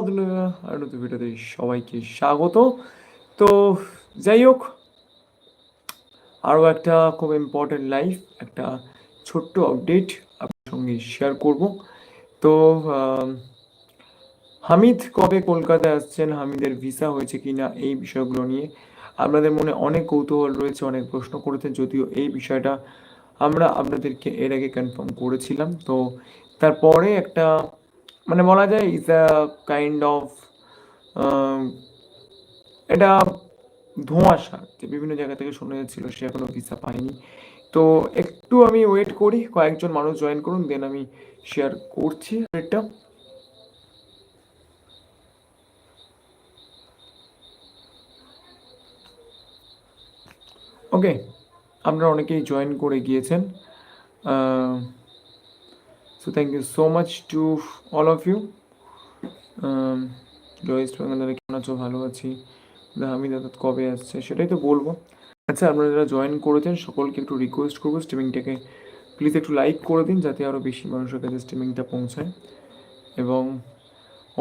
আর নতুন ভিডিওতে সবাইকে স্বাগত। তো যাই হোক, আরও একটা খুব ইম্পর্টেন্ট লাইফ একটা ছোট্ট আপডেট আপনার সঙ্গে শেয়ার করব। তো হামিদ কবে কলকাতায় আসছেন, হামিদের ভিসা হয়েছে কিনা, এই বিষয়গুলো নিয়ে আপনাদের মনে অনেক কৌতূহল রয়েছে, অনেক প্রশ্ন করেছেন যদিও এই বিষয়টা আমরা আপনাদেরকে এর আগে কনফার্ম করেছিলাম। তো তারপরে একটা মানে বলা যায় ইজ আ কাইন্ড অফ এটা ধোঁয়াশা যে বিভিন্ন জায়গা থেকে শোনা যাচ্ছিল, সে এখনও ভিসা পায়নি। তো একটু আমি ওয়েট করি, কয়েকজন মানুষ জয়েন করুন দেন আমি শেয়ার করছি এটা ওকে আপনারা অনেকেই জয়েন করে গিয়েছেন। So thank you so much to all of you west বেঙ্গলের কেমন আছো? ভালো আছি। আমি দাদা, কবে আসছে? সেটাই তো বলব। আচ্ছা আপনারা যারা জয়েন করেছেন, সকলকে একটু রিকোয়েস্ট করব স্ট্রিমিংটাকে প্লিজ একটু লাইক করে দিন, যাতে আরও বেশি মানুষের কাছে স্ট্রিমিংটা পৌঁছায়। এবং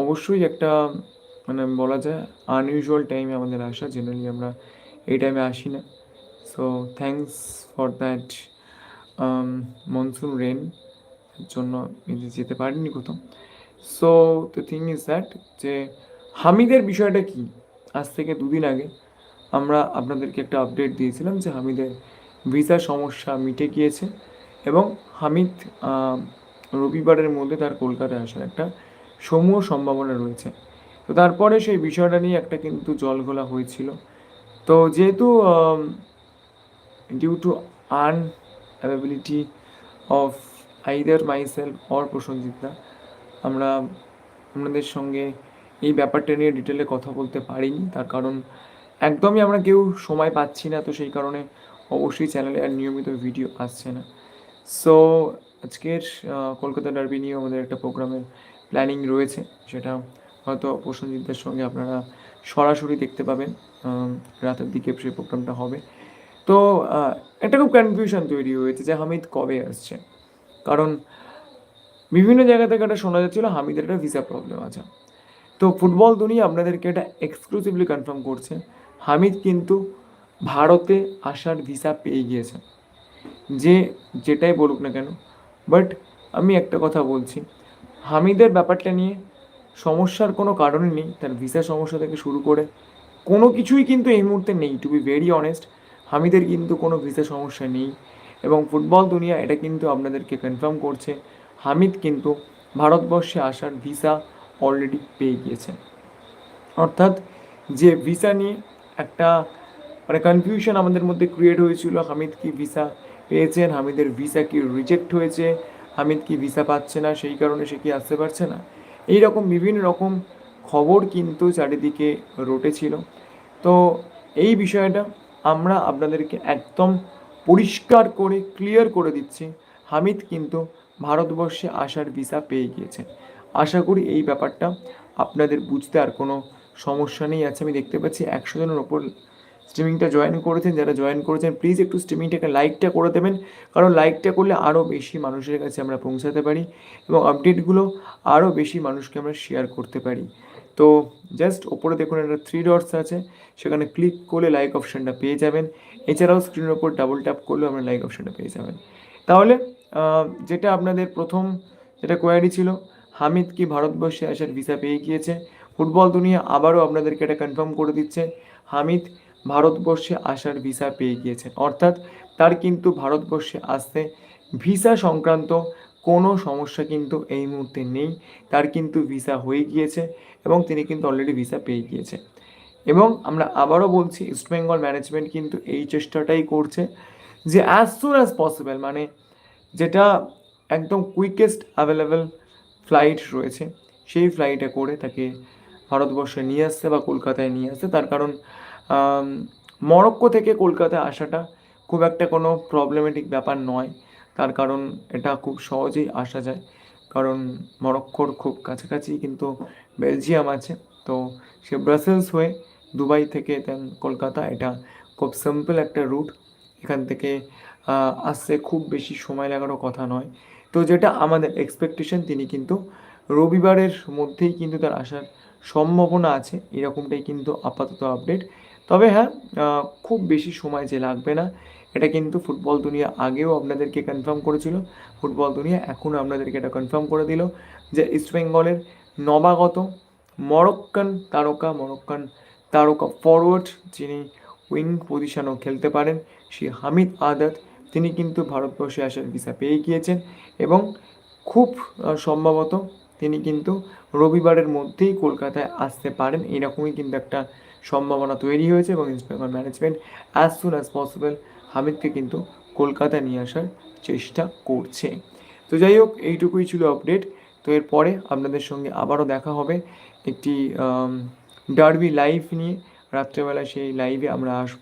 অবশ্যই একটা মানে বলা যায় আনইউজুয়াল টাইমে আমাদের আসা। জেনারেলি আমরা এই টাইমে আসি না। So thanks for that monsoon rain জন্য যেতে পারিনি কোথাও so the thing is that যে হামিদের বিষয়টা কি? আজ থেকে দুদিন আগে আমরা আপনাদেরকে একটা আপডেট দিয়েছিলাম যে হামিদের ভিসা সমস্যা মিটে গিয়েছে এবং হামিদ রবিবারের মধ্যে তার কলকাতায় আসার একটা সমূহ সম্ভাবনা রয়েছে। তো তারপরে সেই বিষয়টা নিয়ে একটা কিন্তু জলঘোলা হয়েছিল। তো যেহেতু due to unavailability of either myself or Prosenjit da. আমরা আপনাদের সঙ্গে এই ব্যাপারটা নিয়ে ডিটেলে কথা বলতে পারিনি, তার কারণ একদমই আমরা কেউ সময় পাচ্ছি না, তো সেই কারণে অবশ্যই চ্যানেলে আর নিয়মিত ভিডিও আসছে না। সো আজকের কলকাতা ডার্বি নিয়ে আমাদের একটা প্রোগ্রামের প্ল্যানিং রয়েছে, সেটা হয়তো প্রসঞ্জিতদের সঙ্গে আপনারা সরাসরি দেখতে পাবেন রাতের দিকে সেই প্রোগ্রামটা হবে। তো একটা খুব কনফিউশন তৈরি হয়েছে যে হামিদ কবে আসছে। কারণ বিভিন্ন জায়গা থেকে এটা শোনা যাচ্ছিল হামিদের একটা ভিসা প্রবলেম আছে। তো ফুটবল দুনিয়া আপনাদেরকে এটা এক্সক্লুসিভলি কনফার্ম করছে। হামিদ কিন্তু ভারতে আসার ভিসা পেয়ে গিয়েছে। যে যেটাই বলুক না কেন। বাট আমি একটা কথা বলছি, হামিদের ব্যাপারটা নিয়ে সমস্যার কোনো কারণই নেই। তার ভিসা সমস্যা থেকে শুরু করে কোনো কিছুই কিন্তু এই মুহূর্তে নেই টু বি ভেরি অনেস্ট হামিদের কিন্তু কোনো ভিসা সমস্যা নেই এবং ফুটবল দুনিয়া এটা কিন্তু আপনাদেরকে কনফার্ম করছে। হামিদ কিন্তু ভারতবর্ষে আসার ভিসা অলরেডি পেয়ে গিয়েছে। অর্থাৎ যে ভিসা নিয়ে একটা মানে কনফিউশন আমাদের মধ্যে ক্রিয়েট হয়েছিল, হামিদ কি ভিসা পেয়েছেন হামিদের ভিসা কি রিজেক্ট হয়েছে, হামিদ কি ভিসা পাচ্ছে না, সেই কারণে সে কি আসতে পারছে না? এই রকম বিভিন্ন রকম খবর কিন্তু চারিদিকে রটেছিল। তো এই বিষয়টা আমরা আপনাদেরকে একদম পরিষ্কার করে ক্লিয়ার করে দিচ্ছি। হামিদ কিন্তু ভারতবর্ষে আসার ভিসা পেয়ে গিয়েছে। আশা করি এই ব্যাপারটা আপনাদের বুঝতে আর কোনো সমস্যা নেই। আছে আমি দেখতে পাচ্ছি একশো জনের ওপর স্ট্রিমিংটা জয়েন করেছেন। যারা জয়েন করেছেন প্লিজ একটু স্ট্রিমিংটাকে লাইকটা করে দেবেন। কারণ লাইকটা করলে আরও বেশি মানুষের কাছে আমরা পৌঁছাতে পারি এবং আপডেটগুলো আরও বেশি মানুষকে আমরা শেয়ার করতে পারি। তো জাস্ট ওপরে দেখুন একটা থ্রি ডটস আছে, সেখানে ক্লিক করলে লাইক অপশানটা পেয়ে যাবেন। এছাড়াও স্ক্রিনের ওপর ডাবল ট্যাপ করলেও আপনার লাইক অপশানটা পেয়ে যাবেন। তাহলে যেটা আপনাদের প্রথম যেটা কোয়ারি ছিল, হামিদ কি ভারতবর্ষে আসার ভিসা পেয়ে গিয়েছে? ফুটবল দুনিয়া আবারও আপনাদেরকে এটা কনফার্ম করে দিচ্ছে, হামিদ ভারতবর্ষে আসার ভিসা পেয়ে গিয়েছে। অর্থাৎ তার কিন্তু ভারতবর্ষে আসতে ভিসা সংক্রান্ত কোনো সমস্যা কিন্তু এই মুহূর্তে নেই। তার কিন্তু ভিসা হয়ে গিয়েছে এবং তিনি কিন্তু অলরেডি ভিসা পেয়ে গিয়েছে। এবং আমরা আবারও বলছি ইস্টবেঙ্গল ম্যানেজমেন্ট কিন্তু এই চেষ্টাটাই করছে যে অ্যাজ সুন অ্যাজ পসিবল মানে যেটা একদম কুইকেস্ট অ্যাভেলেবেল ফ্লাইট রয়েছে, সেই ফ্লাইটে করে তাকে ভারতবর্ষে নিয়ে আসতে বা কলকাতায় নিয়ে আসতে তার কারণ মরক্কো থেকে কলকাতায় আসাটা খুব একটা কোনো প্রবলেমেটিক ব্যাপার নয়। তার কারণ এটা খুব সহজেই আসা যায়। কারণ মরক্কোর খুব কাছাকাছি কিন্তু বেলজিয়াম আছে। তো সে ব্রাসেলস হয়ে দুবাই থেকে দেন কলকাতা, এটা খুব সিম্পল একটা রুট এখান থেকে আসতে খুব বেশি সময় লাগারও কথা নয়। তো যেটা আমাদের এক্সপেকটেশন তিনি কিন্তু রবিবারের মধ্যেই কিন্তু তার আসার সম্ভাবনা আছে। এরকমটাই কিন্তু আপাতত আপডেট তবে হ্যাঁ খুব বেশি সময় যে লাগবে না। এটা কিন্তু ফুটবল দুনিয়া আগেও আপনাদেরকে কনফার্ম করেছিল। ফুটবল দুনিয়া এখনও আপনাদেরকে এটা কনফার্ম করে দিল যে ইস্টবেঙ্গলের নবাগত মরক্কান তারকা মরক্কান তারকা ফরওয়ার্ড যিনি উইং পজিশনও খেলতে পারেন সেই হামিদ আদাত, তিনি কিন্তু ভারতবর্ষে আসার ভিসা পেয়ে গিয়েছেন এবং খুব সম্ভবত তিনি কিন্তু রবিবারের মধ্যেই কলকাতায় আসতে পারেন। এরকমই কিন্তু একটা সম্ভাবনা তৈরি হয়েছে এবং East Bengal management as soon as possible হামিদকে কিন্তু কলকাতায় নিয়ে আসার চেষ্টা করছে। তো যাই হোক, এইটুকুই ছিল আপডেট তো এরপরে আপনাদের সঙ্গে আবারও দেখা হবে একটি ডার্বি লাইভ নিয়ে। রাত্রেবেলা সেই লাইভে আমরা আসব।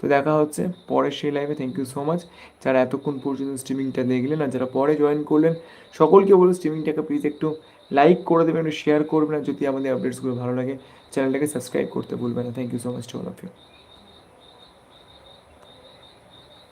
তো দেখা হচ্ছে পরের সেই লাইভে থ্যাংক ইউ সো মাচ যারা এতক্ষণ পর্যন্ত স্ট্রিমিংটা দেখলেন আর যারা পরে জয়েন করলেন, সকলকে বলব স্ট্রিমিংটাকে প্লিজ একটু লাইক করে দেবেন, একটু শেয়ার করবেন। আর যদি আমাদের আপডেটসগুলো ভালো লাগে চ্যানেলটাকে সাবস্ক্রাইব করতে ভুলবেন না। Thank you so much to all of you